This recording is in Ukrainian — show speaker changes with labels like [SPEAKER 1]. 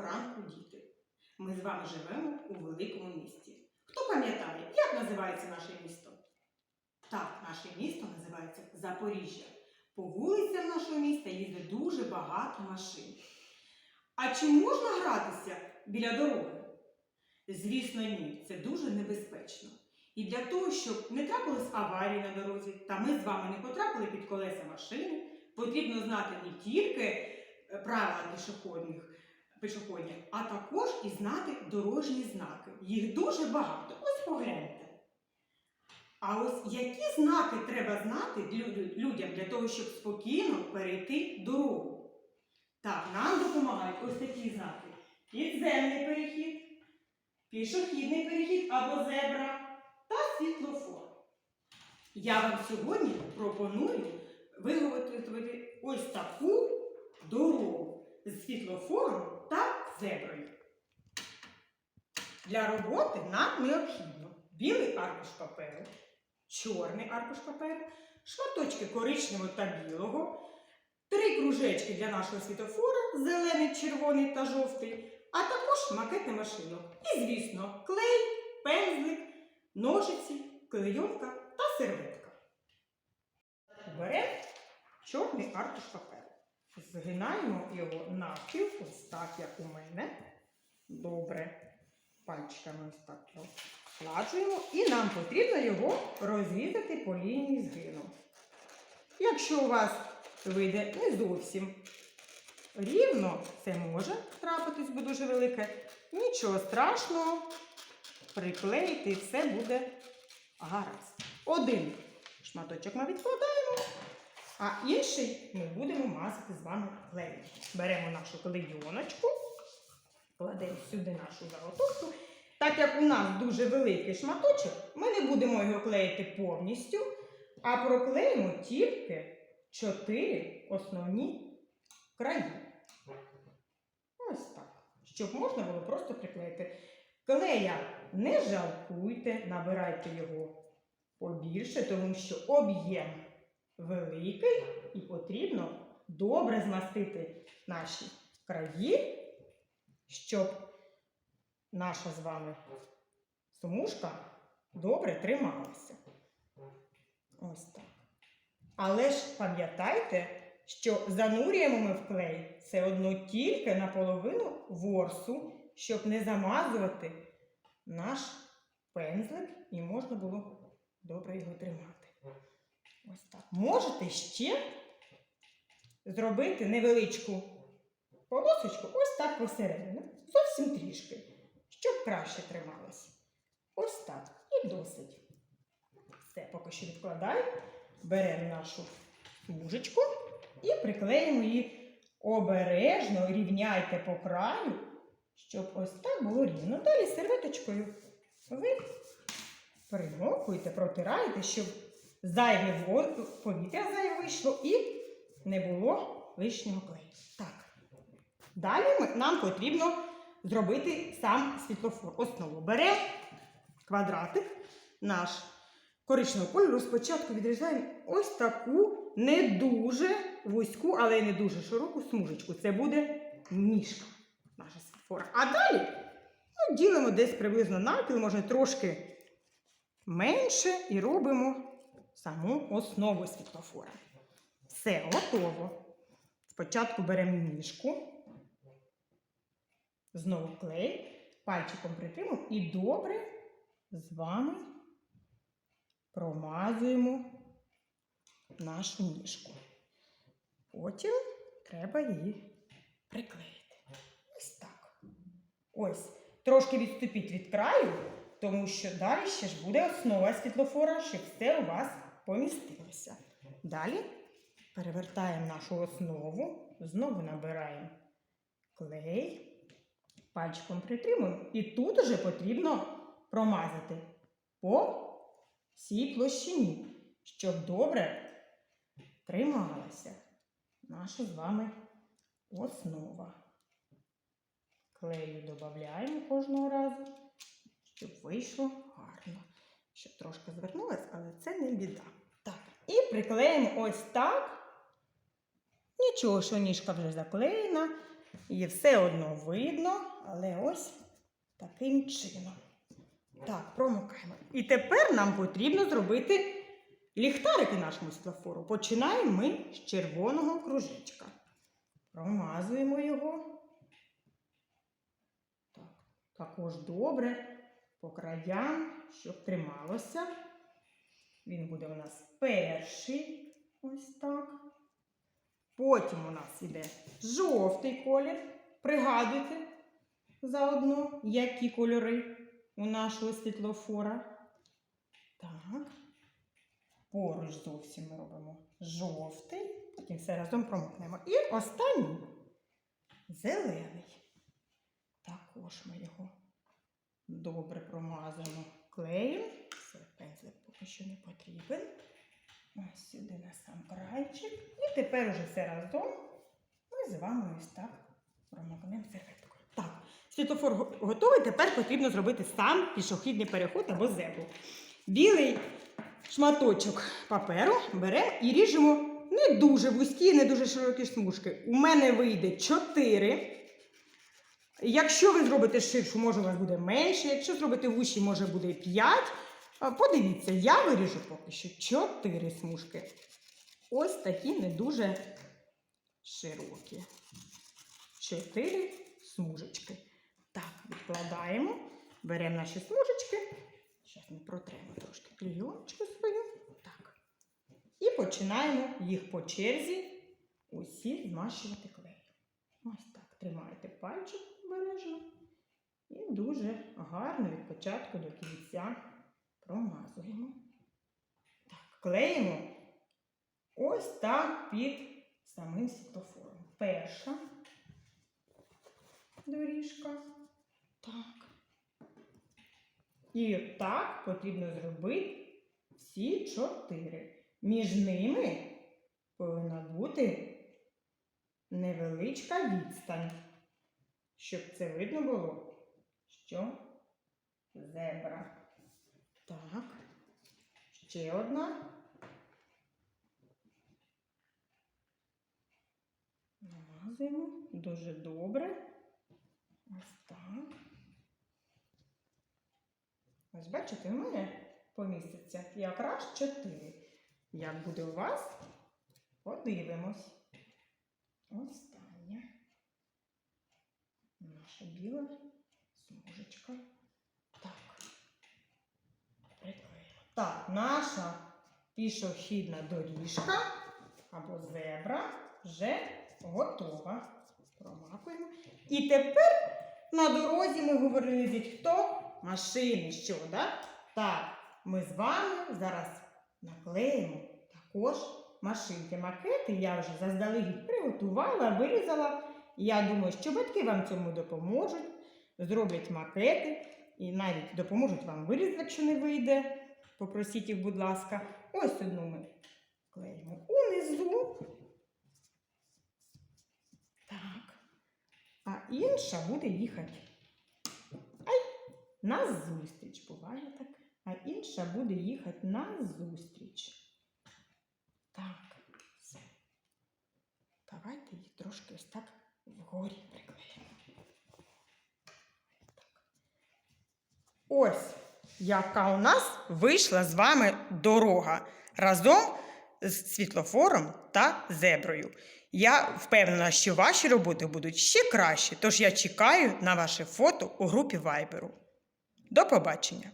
[SPEAKER 1] Ранку, діти! Ми з вами живемо у великому місті. Хто пам'ятає, як називається наше місто? Так, наше місто називається Запоріжжя. По вулицям нашого міста їздить дуже багато машин. А чи можна гратися біля дороги? Звісно, ні, це дуже небезпечно. І для того, щоб не трапились аварії на дорозі, та ми з вами не потрапили під колеса машини, потрібно знати не тільки е, правила пішохідних, пішохідні, а також і знати дорожні знаки. Їх дуже багато. Ось погляньте. А ось які знаки треба знати людям для того, щоб спокійно перейти дорогу? Так, нам допомагають ось такі знаки: підземний перехід, пішохідний перехід або зебра та світлофор. Я вам сьогодні пропоную виготовити ось таку дорогу з світлофором та зеброю. Для роботи нам необхідно білий аркуш паперу, чорний аркуш паперу, шматочки коричневого та білого, три кружечки для нашого світлофора, зелений, червоний та жовтий, а також макетний машинок. І, звісно, клей, пензлик, ножиці, клейонка та серветка. Беремо чорний аркуш паперу. Згинаємо його навпіл, ось так, як у мене. Добре. Пальчиками ось так його. І нам потрібно його розрізати по лінії згину. Якщо у вас вийде не зовсім рівно, це може трапитись, бо дуже велике. Нічого страшного, приклеїти все буде гаразд. Один шматочок ми відкладаємо, а інший ми будемо мазати з вами клеєм. Беремо нашу клейоночку, кладемо сюди нашу заготовку. Так як у нас дуже великий шматочок, ми не будемо його клеїти повністю, а проклеїмо тільки чотири основні краї. Ось так. Щоб можна було просто приклеїти. Клея не жалкуйте, набирайте його побільше, тому що об'єм великий і потрібно добре змастити наші краї, щоб наша з вами смужка добре трималася. Ось так. Але ж пам'ятайте, що занурюємо ми в клей все одно тільки наполовину ворсу, щоб не замазувати наш пензлик і можна було добре його тримати. Ось так. Можете ще зробити невеличку полосочку ось так посередину, зовсім трішки, щоб краще трималось. Ось так. І досить. Все, поки що відкладаємо. Беремо нашу смужечку і приклеїмо її обережно, рівняйте по краю, щоб ось так було рівно. Далі серветочкою ви примокуєте, протираєте, щоб зайве повітря зайве вийшло і не було лишнього клею. Так. Далі нам потрібно зробити сам світлофор. Основу беремо квадратик наш коричневого кольору. Спочатку відрізаємо ось таку не дуже вузьку, але й не дуже широку смужечку. Це буде ніжка наша світлофора. А далі ну, ділимо десь приблизно навпіл, може трошки менше, і робимо саму основу світлофора. Все, готово. Спочатку беремо ніжку, знову клей, пальчиком притримуємо і добре з вами промазуємо нашу ніжку. Потім треба її приклеїти. Ось так. Ось. Трошки відступіть від краю, тому що далі ще ж буде основа світлофора, щоб все у вас помістилося. Далі перевертаємо нашу основу, знову набираємо клей, пальчиком притримуємо. І тут уже потрібно промазати по всій площині, щоб добре трималася наша з вами основа. Клею додаємо кожного разу, щоб вийшло гарно. Щоб трошки звернулась, але це не біда. Так, і приклеїмо ось так. Нічого, що ніжка вже заклеєна. Її все одно видно, але ось таким чином. Так, промокаємо. І тепер нам потрібно зробити ліхтарики нашому світлофору. Починаємо ми з червоного кружечка. Промазуємо його. Так, також добре по краям, щоб трималося. Він буде у нас перший. Ось так. Потім у нас іде жовтий колір. Пригадуйте заодно, які кольори у нашого світлофора. Так. Поруч зовсім ми робимо жовтий, потім все разом промокнемо. І останній зелений. Також ми його добре промазуємо клеєм. Все, пензлик поки що не потрібен. Ось сюди на сам крайчик. І тепер уже все разом ми з вами ось так промокнемо серветкою. Так, світлофор го- готовий. Тепер потрібно зробити сам пішохідний переход або зебру. Білий шматочок паперу беремо і ріжемо не дуже вузькі, не дуже широкі смужки. У мене вийде 4. Якщо ви зробите ширшу, може у вас буде менше. Якщо зробите вущі, може буде 5. Подивіться, я виріжу поки що 4 смужки. Ось такі не дуже широкі. 4 смужечки. Так, відкладаємо, беремо наші смужечки. Зараз ми протремо трошки клійоночку свою. Так. І починаємо їх по черзі усі змащувати клеєм. Ось так. Тримайте пальчик. Дуже гарно від початку до кінця промазуємо. Так, клеїмо ось так під самим світлофором. Перша доріжка. Так. І так потрібно зробити всі чотири. Між ними повинна бути невеличка відстань, щоб це видно було, що зебра. Так, ще одна. Намазуємо дуже добре. Ось так. Ось бачите, у мене поміститься якраз 4. Як буде у вас? Подивимось. Остання. Наша біла смужечка. Так. Так, наша пішохідна доріжка або зебра вже готова. Промакуємо. І тепер на дорозі ми говорили від хто? Машини. Що, да? Так, ми з вами зараз наклеїмо також машинки. Макети я вже заздалегідь приготувала, вирізала. Я думаю, що батьки вам цьому допоможуть, зроблять макети і навіть допоможуть вам вирізати, якщо не вийде. Попросіть їх, будь ласка. Ось одну ми клеїмо унизу. Так. А інша буде їхати. Ай, назустріч. Буває так. А інша буде їхати назустріч. Так, все. Давайте її трошки ось так вгорі приклеїмо. Ось яка у нас вийшла з вами дорога разом з світлофором та зеброю. Я впевнена, що ваші роботи будуть ще краще, тож я чекаю на ваше фото у групі Вайберу. До побачення!